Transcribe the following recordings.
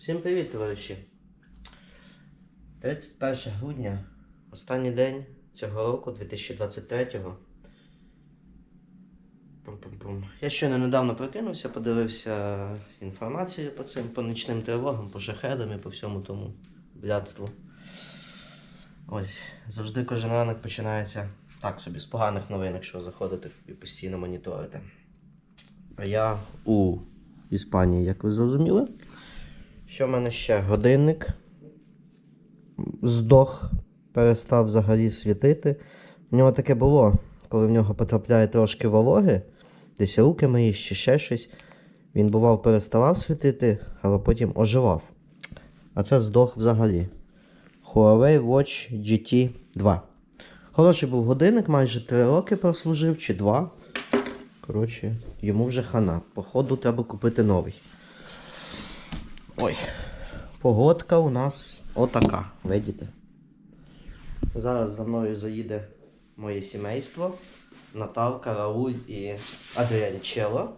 Всім привіт, товариші. 31 грудня, останній день цього року, 2023-го. Пум-пум-пум. Я щойно недавно прокинувся, подивився інформацію по цим, по нічним тривогам, по шахедам і по всьому тому блядству. Ось, завжди кожен ранок починається так собі, з поганих новин, якщо заходити і постійно моніторити. А я у Іспанії, як ви зрозуміли. Що в мене ще? Годинник. Здох, перестав взагалі світити. У нього таке було, коли в нього потрапляє трошки вологи, десь руки мої, чи ще щось. Він бував переставав світити, але потім оживав. А це здох взагалі. Huawei Watch GT 2. Хороший був годинник, майже 3 роки прослужив, чи 2. Коротше, йому вже хана. Походу, треба купити новий. Ой, погодка у нас отака, видите? Зараз за мною заїде моє сімейство, Наталка, Рауль і Адріанчело.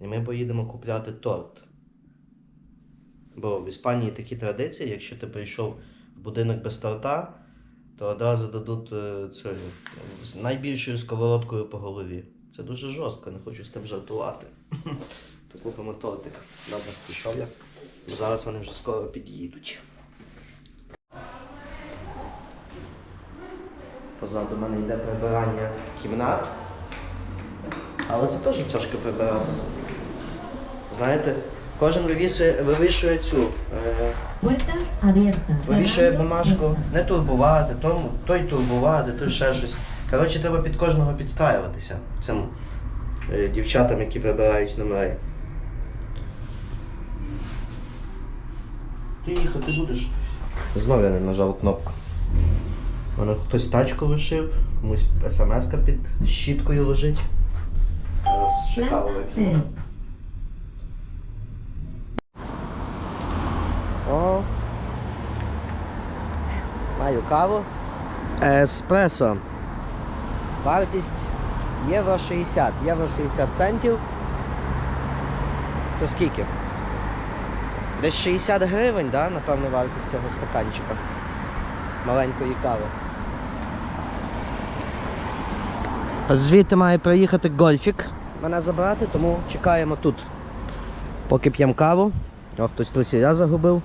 І ми поїдемо купляти торт. Бо в Іспанії такі традиції, якщо ти прийшов в будинок без торта, то одразу дадуть е, цю, з найбільшою сковородкою по голові. Це дуже жорстко, не хочу з тим жартувати. То купимо тортик. Добре, пішов я. Зараз вони вже скоро під'їдуть. Позаду мене йде прибирання кімнат. Але це теж тяжко прибирати. Знаєте, кожен вивішує, вивішує цю. Е, Вивішує бумажку, не турбувати, тому, той турбувати, той ще щось. Коротше, треба під кожного підстраюватися цим е, дівчатам, які прибирають номери. Ти їхати будеш? Знову я не нажав кнопку. У мене хтось тачку лишив, комусь смс-ка під щіткою лежить. Зараз вип'ємо. О. Маю каву. Еспресо. Вартість євро 60. Євро 60 центів. Це скільки? Десь 60 гривень, да, напевно, вартість цього стаканчика. Маленької кави. Звідти має приїхати гольфік мене забрати, тому чекаємо тут. Поки п'ємо каву. О, хтось трусіля загубив.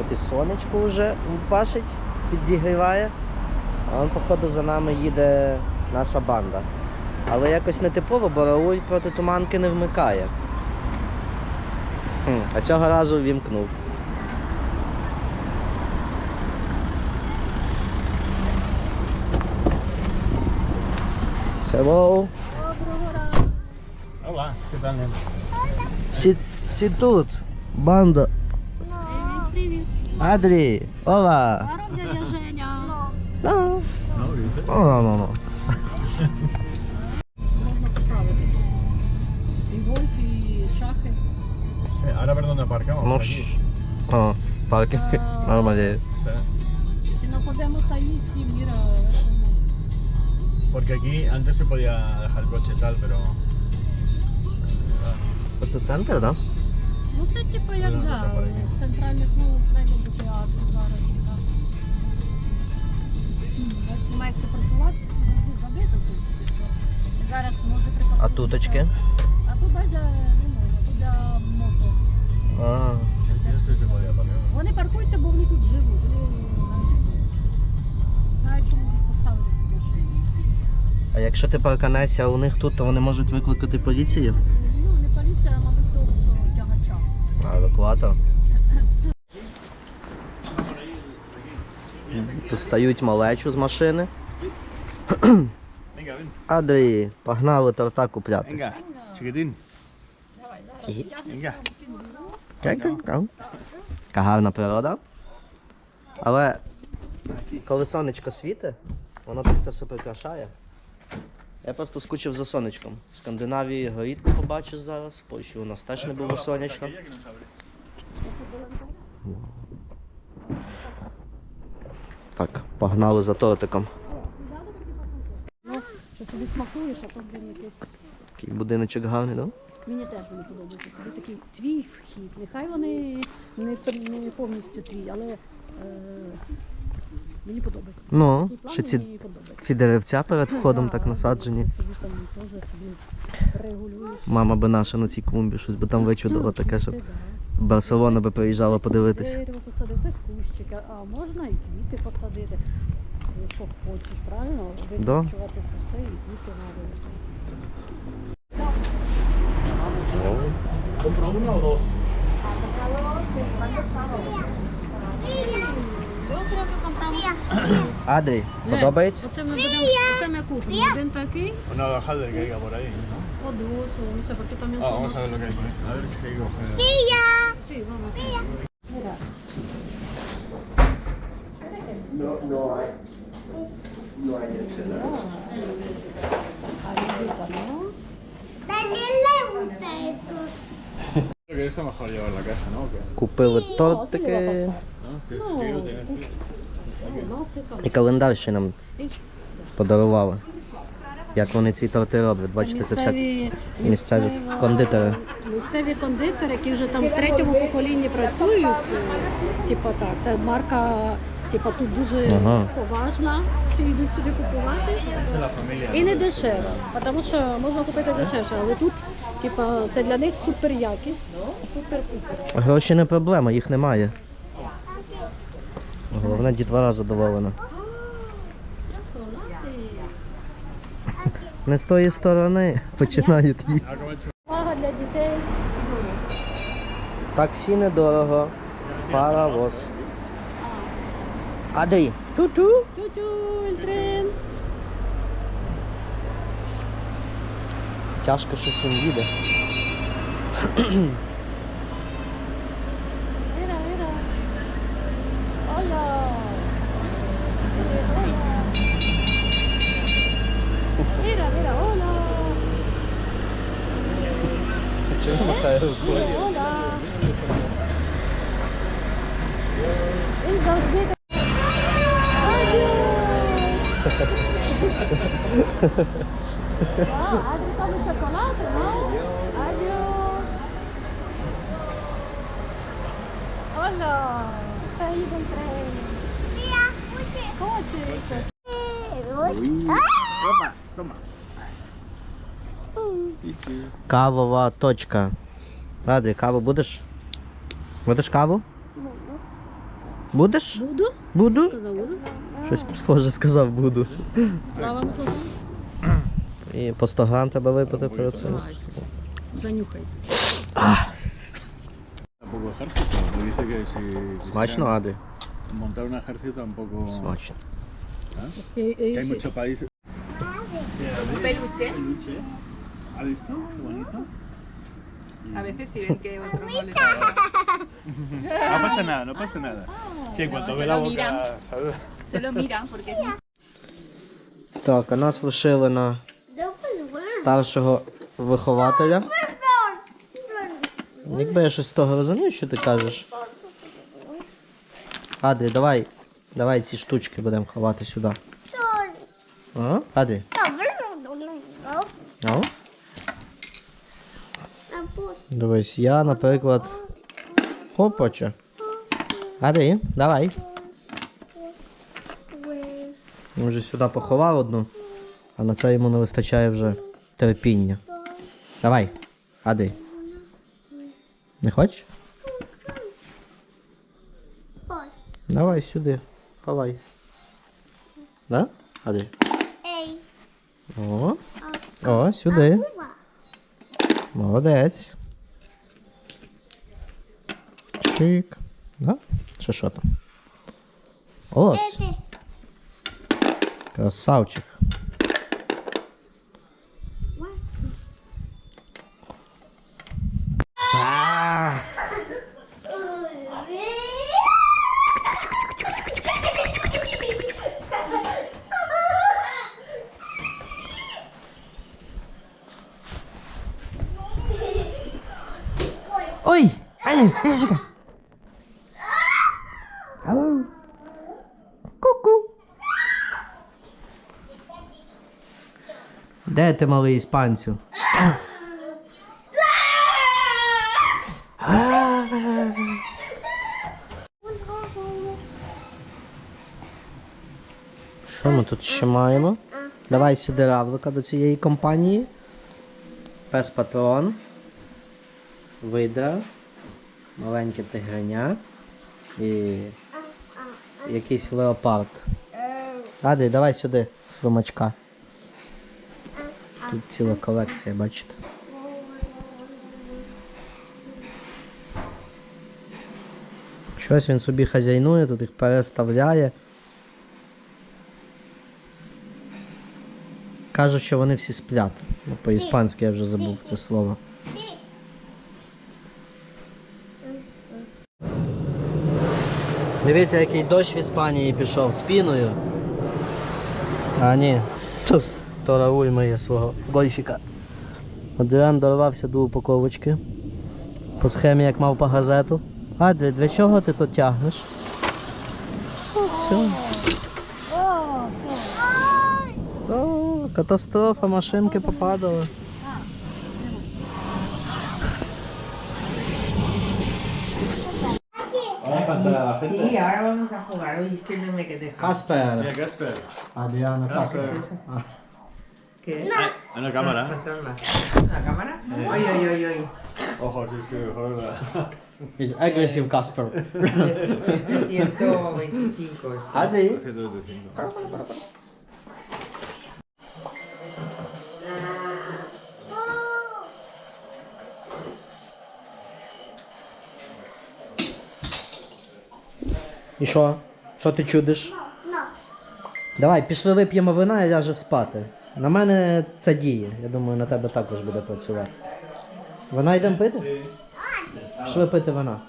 От і сонечко вже пашить, підігріває. А он, походу, за нами їде наша банда. Але якось не типово, бо Рауль проти туманки не вмикає. Хм, а цього разу вімкнув. Hello. Hola, ¿qué tal, nena? Всі, всі тут. Банда. Привіт. Адрі. Ола. Дядя Женя. No. No, ¿viste? Sí, ahora ver dónde aparcamos. Aquí. О, паркінг. А. Нормально. Sí. Si no podemos salir, sí, mira. Porque aquí antes se podía dejar el coche y tal, pero. Ah, Це центр, так? Да? Ну це типу як да, тепер є. з центральних вулиць найбільше театру зараз. так. М, Я знімаю, як ти паркуватися, ну, забито тут. Зараз може А туточки? А тут бачиш, де не можна, тут для мото. А, aquí esto sí se podía aparcar. Вони паркуються, бо вони тут живуть. Вони знають, що можуть поставити тут машину. а якщо ти парканешся у них тут, то вони можуть викликати поліцію? Ну, не поліція, а мабуть, того, що тягача. А, евакуатор. Достають малечу з машини. Адрі, погнали торта купляти. Venga, chiquitín. Кі- Venga. Яка гарна природа. Але коли сонечко світить, воно так це все прикрашає. Я просто скучив за сонечком. В Скандинавії горітку побачиш зараз, в Польщі у нас теж не було сонячно. Так, погнали за тортиком. Що собі смакуєш, а то блін якесь Такий будиночок гарний, да? Мені теж вони подобаються. Собі такий твій вхід. Нехай вони не, не повністю твій, але е, мені подобається. Ну, Такий план ще ці, мені подобається. ці деревця перед входом так насаджені. Собі там теж собі регулюєш. Мама би наша на цій клумбі щось би там вичудила таке, щоб Ти, да. Барселона би приїжджала подивитись. Дерево посадив, хтось кущики, а можна і квіти посадити. Якщо хочеш, правильно? Да. Це все і квіти навити. Адрій, подобається? Оце ми будемо, оце ми купимо. Один такий, Una hojaldre que haya por ahí. ¿no? подосу, не sé, porque también Ah, son vamos a ver lo más- que hay con esto. A ver qué hay coger. Sí, vamos a ver. Mira. Arribita, ¿no? Daniel le gusta esos. Creo que eso mejor llevar a la casa, ¿no? ¿O qué? Купили No, ¿qué le va a тортики. pasar? ¿No? Sí, No. sí, yo tenía- No, no sé cómo. І календар ще нам подарували. Як вони ці торти роблять. Бачите, це все місцеві кондитери. Місцеві кондитери, які вже там в третьому поколінні працюють. е, Типа так, це марка, типа тут дуже Ага. поважна. Всі йдуть сюди купувати. І не дешево, тому що можна купити дешевше, але тут, типа, це для них супер якість, супер-пупер. Гроші не проблема, їх немає. Головне, дітвора задоволена. Не з тої сторони починають їсти. Увага для дітей. Таксі недорого. Паровоз. Адрій. Ту-ту. Тю-тю, Ельтрин. Тяжко щось він їде. Mira, mira. Hola. Mira, mira, hola. Чого махає рукою? Mira, hola. Він завжди так. Ah, Adri come chocolate, no? Adios. Hola. Sei del treno. Хоче. Toma, toma. Кавова точка. Адрій, каву будеш? Будеш каву? Будеш? Буду? Буду? Сказав буду. Щось схоже сказав буду. Плаваємо словом. І по 100 грам треба випити перед цим. Занюхай. Tampoco ejército. Me dice que si Смачно, Адрій? montar un ejército tampoco. Смачно. Que hay muchos países. peluche. Peluche. ¿Ha visto? Qué bonito. A veces si ven que otro no les. No pasa nada, no pasa nada. Sí, en cuanto no, ve la boca. miran. Se lo miran porque es Так, а нас лишили на старшого вихователя. Якби я щось з того розумів, що ти кажеш. Адрі, давай. Давай ці штучки будемо ховати сюди. А? Адрі? Дивись, я, наприклад. Хопоче. Адрі, давай. Він вже сюди поховав одну, а на це йому не вистачає вже терпіння. Давай, Ади. Не хочеш? Давай сюди. Ховай. Да? Ади. О. О, сюди. Молодець. Чик. Да? Чи що там? От. Красавчик. Де ти малий іспанцю? Що ми тут ще маємо? Давай сюди равлика до цієї компанії. Пес патрон. Видра. Маленьке тигреня. І якийсь леопард. Адрій, давай сюди свимачка. Тут ціла колекція, бачите. Щось він собі хазяйнує, тут їх переставляє. Кажуть, що вони всі сплять. Ну, по-іспанськи я вже забув це слово. Дивіться, який дощ в Іспанії пішов спіною. А ні, то, то Рауль миє свого гольфіка. Адріан дорвався до упаковочки. По схемі, як мав по газету. А для, для чого ти то тягнеш? О, все. О, катастрофа, машинки попадали. Sí, ahora vamos a jugar. Oye, es que no me que. Каспер. Casper. Адріана Каспер. Casper. ¿Qué? En la cámara. ¿La cámara? Oye, oye, oye, oye. Ojo, sí, sí, joder. It's aggressive Casper. 125. Адрій. 125. І що? Що ти чудиш? Давай, пішли вип'ємо вина і ляже спати. На мене це діє. Я думаю, на тебе також буде працювати. Вина йдемо пити? Пішли пити вина.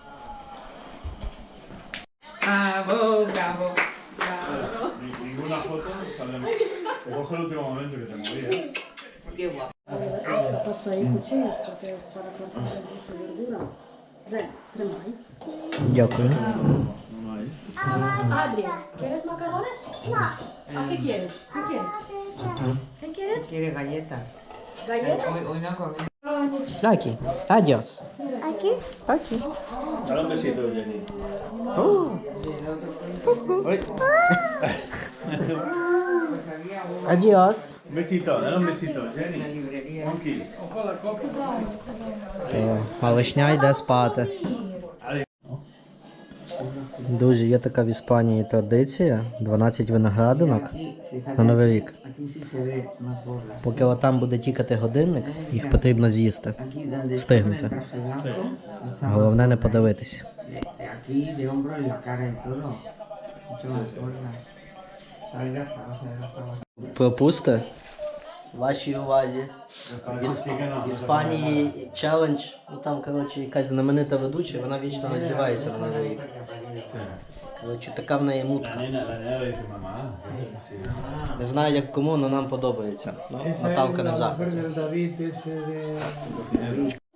Bravo, bravo. Ni- Ninguna foto sale. Te coge el último momento que te moví. Qué guapo. Дякую. Uno ahí. Adria, ¿quieres macarrones? No. ¿A qué quieres? ¿Qué quieres? ¿Qué quieres? Quiere galletas. ¿Galletas? Hoy, hoy no comí. Aquí. Adiós. Aquí. Aquí. Dale un besito, Jenny. Pues había uno Adiós. Un besito, dale un besito, en la Jenny. librería. Un kiss. О, малишня йде спати. Друзі, є така в Іспанії традиція 12 виноградинок на Новий рік. Aquí sí se ve más borlas. Поки отам буде тікати годинник, їх потрібно з'їсти. Aquí donde está Встигнути. el traje blanco, está Головне не подивитися. de- de aquí, de hombro en la cara y todo. Mucho más gorda. Пропусти. Вашій увазі. В, Ісп... Іспанії челендж, ну там, коротше, якась знаменита ведуча, вона вічно роздівається на новий. Коротше, така в неї мутка. Не знаю як кому, але нам подобається. Ну, Наталка не в захваті.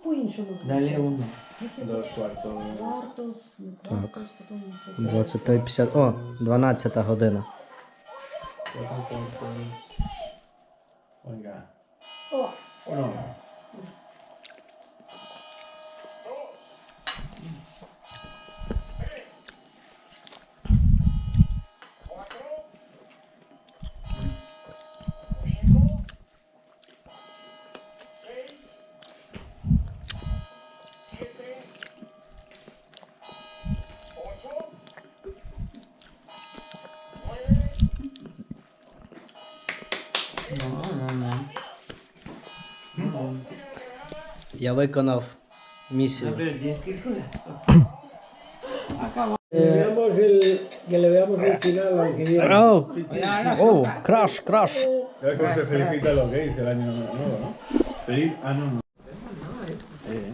По-іншому Dale uno. Dos cuartos. Квартус, не Так. квартус, потім щось. 23.50. О, 12 година. Venga. О, Uno. No, Я виконав місію. pero tienes que ir con la О, о, краш, краш. ¿Sabes cómo se felicita a los gays el año nuevo, no? Feliz. Ah, no, no. Eh,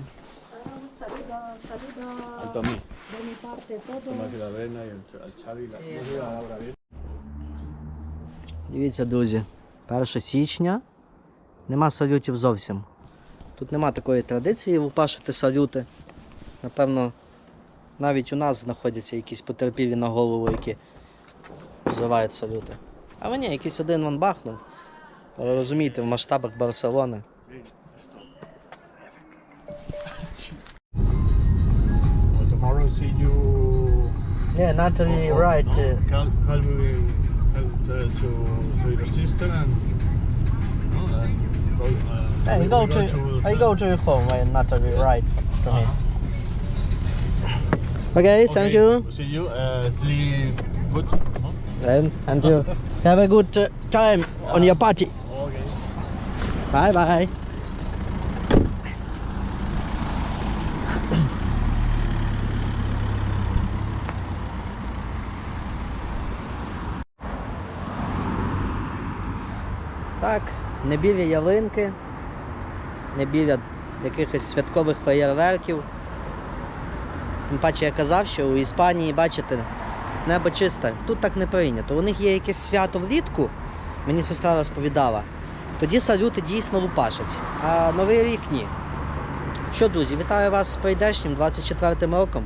Saluda, saluda al Tommy. de mi parte todos. Tomás y la Vena y el Ch- al Xavi. La, no sé, la Laura bien. Дивіться, друзі, 1 січня нема салютів зовсім. Тут нема такої традиції лупашити салюти. Напевно, навіть у нас знаходяться якісь потерпілі на голову, які взивають салюти. А мені якийсь один вон бахнув. Але розумієте, в масштабах Барселони. Tomorrow see you. Yeah, Natalie, right. Help, help, help to, to your sister and, ну, you know, go, uh, I we- go we to I go to your home when Natalie right to me. Okay, thank you. See you. Uh, sleep good. No? And and you have a good uh, time on your party. Okay. Bye bye. Так, Не біля ялинки, не біля якихось святкових феєрверків. Тим паче я казав, що у Іспанії, бачите, небо чисте. Тут так не прийнято. У них є якесь свято влітку, мені сестра розповідала. Тоді салюти дійсно лупашать, а новий рік ні. Що, друзі, вітаю вас з прийдешнім 24-м роком.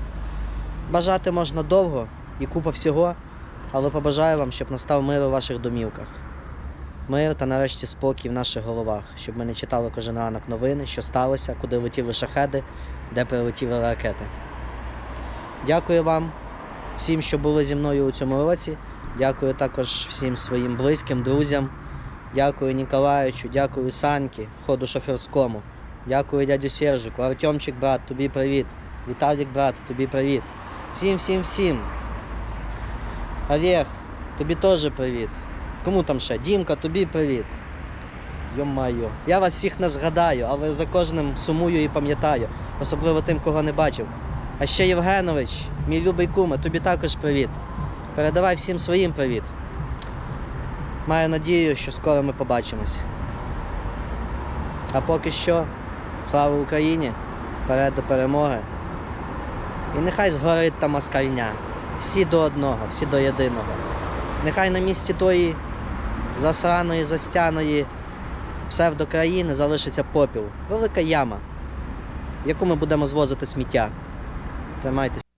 Бажати можна довго і купа всього, але побажаю вам, щоб настав мир у ваших домівках. Мир та нарешті спокій в наших головах, щоб ми не читали кожен ранок новини, що сталося, куди летіли шахеди, де прилетіли ракети. Дякую вам, всім, що були зі мною у цьому році. Дякую також всім своїм близьким, друзям. Дякую Ніколаючу, дякую Саньки, ходу шоферському. Дякую дядю Сержику, Артемчик, брат, тобі привіт. Віталік, брат, тобі привіт. Всім, всім, всім. Олег, тобі теж привіт. Кому там ще? Дімка, тобі привіт. Йо-майо. Я вас всіх не згадаю, але за кожним сумую і пам'ятаю, особливо тим, кого не бачив. А ще Євгенович, мій любий куме, тобі також привіт. Передавай всім своїм привіт. Маю надію, що скоро ми побачимось. А поки що, слава Україні! Вперед до перемоги. І нехай згорить та москальня. Всі до одного, всі до єдиного. Нехай на місці тої засраної, застяної псевдокраїни залишиться попіл. Велика яма, в яку ми будемо звозити сміття. Тримайтеся.